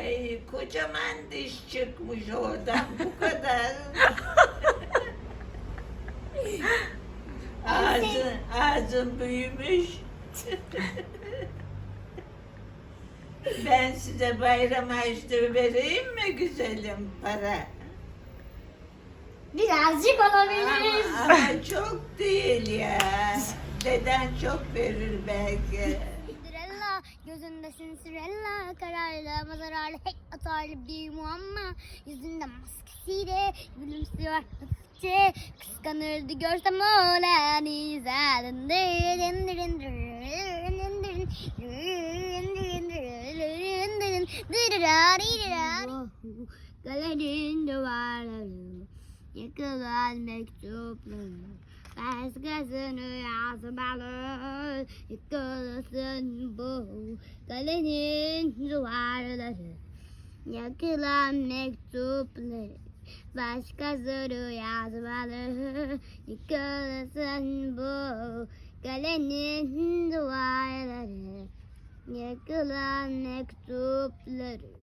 Ay kocaman diş çıkmış oradan bu kadar. ağzın, ağzın büyümüş. ben size bayram harçlığı vereyim mi güzelim para? Birazcık olabilir. Ama, ama çok değil ya. Deden çok verir belki. Cinderella gözünde Cinderella kararlı ama zararlı hep atarlı bir muamma yüzünde maskesiyle gülümsüyor hafifçe. Kıskanırdı görsem olan Galerin duvarları Yıkılan mektupları Başkasını yazmalı Yıkılasın bu Kalenin duvarları Yakılan mektupları Başkasını yazmalı Yıkılasın bu Kalenin duvarları Yakılan mektupları